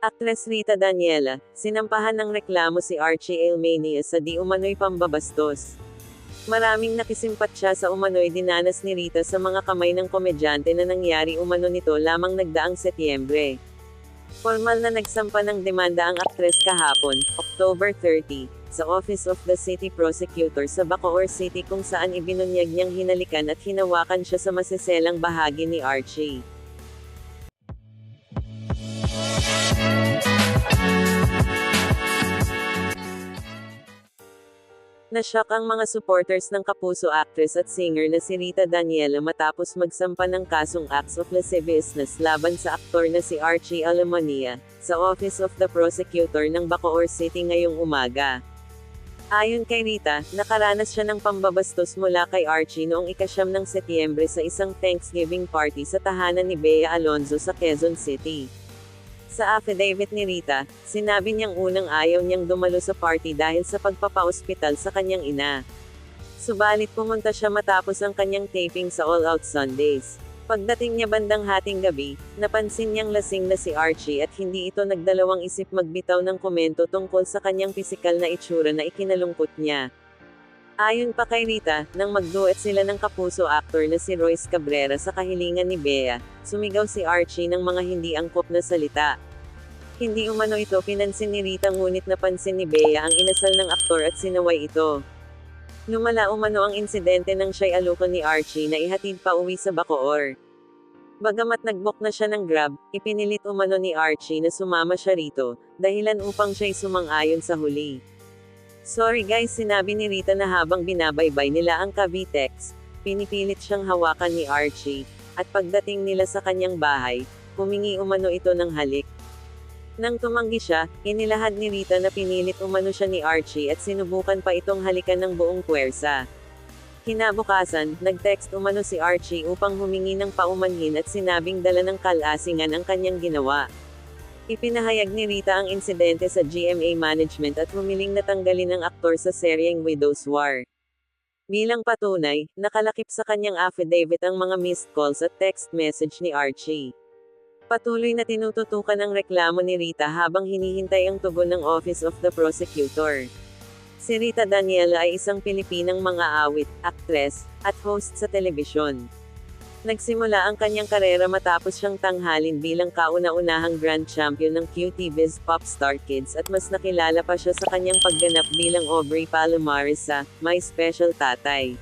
Aktres Rita Daniela, sinampahan ng reklamo si Archie Elmania sa di umano'y pambabastos. Maraming nakisimpat sa umano'y dinanas ni Rita sa mga kamay ng komedyante na nangyari umano nito lamang nagdaang Setyembre. Formal na nagsampa ng demanda ang aktres kahapon, October 30, sa Office of the City Prosecutor sa Bacoor City kung saan ibinunyag niyang hinalikan at hinawakan siya sa masiselang bahagi ni Archie. Nashock ang mga supporters ng kapuso actress at singer na si Rita Daniela matapos magsampa ng kasong acts of lasciviousness laban sa aktor na si Archie Alemania, sa Office of the Prosecutor ng Bacoor City ngayong umaga. Ayon kay Rita, nakaranas siya ng pambabastos mula kay Archie noong ikasyam ng Setyembre sa isang Thanksgiving party sa tahanan ni Bea Alonzo sa Quezon City. Sa affidavit ni Rita, sinabi niyang unang ayaw niyang dumalo sa party dahil sa pagpapaospital sa kanyang ina. Subalit pumunta siya matapos ang kanyang taping sa All Out Sundays. Pagdating niya bandang hating gabi, napansin niyang lasing na si Archie at hindi ito nagdalawang isip magbitaw ng komento tungkol sa kanyang pisikal na itsura na ikinalungkot niya. Ayon pa kay Rita, nang magduet sila ng kapuso actor na si Royce Cabrera sa kahilingan ni Bea, sumigaw si Archie ng mga hindi angkop na salita. Hindi umano ito pinansin ni Rita ngunit napansin ni Bea ang inasal ng aktor at sinaway ito. Lumala umano ang insidente nang siya'y alukon ni Archie na ihatid pa uwi sa Bacoor. Bagamat nagbook na siya ng Grab, ipinilit umano ni Archie na sumama siya rito, dahilan upang siya'y sumang-ayon sa huli. Sorry guys sinabi ni Rita na habang binabaybay nila ang Cavitex, pinipilit siyang hawakan ni Archie, at pagdating nila sa kanyang bahay, humingi umano ito ng halik. Nang tumanggi siya, inilahad ni Rita na pinilit umano siya ni Archie at sinubukan pa itong halikan ng buong puwersa. Kinabukasan, nag-text umano si Archie upang humingi ng paumanhin at sinabing dala ng kalasingan ang kanyang ginawa. Ipinahayag ni Rita ang insidente sa GMA Management at humiling na tanggalin ang aktor sa seryeng Widow's War. Bilang patunay, nakalakip sa kanyang affidavit ang mga missed calls at text message ni Archie. Patuloy na tinututukan ang reklamo ni Rita habang hinihintay ang tugon ng Office of the Prosecutor. Si Rita Daniela ay isang Pilipinang mga awit, aktres, at host sa telebisyon. Nagsimula ang kanyang karera matapos siyang tanghalin bilang kauna-unahang Grand Champion ng QT Biz Popstar Kids at mas nakilala pa siya sa kanyang pagganap bilang Aubrey Palomares sa My Special Tatay.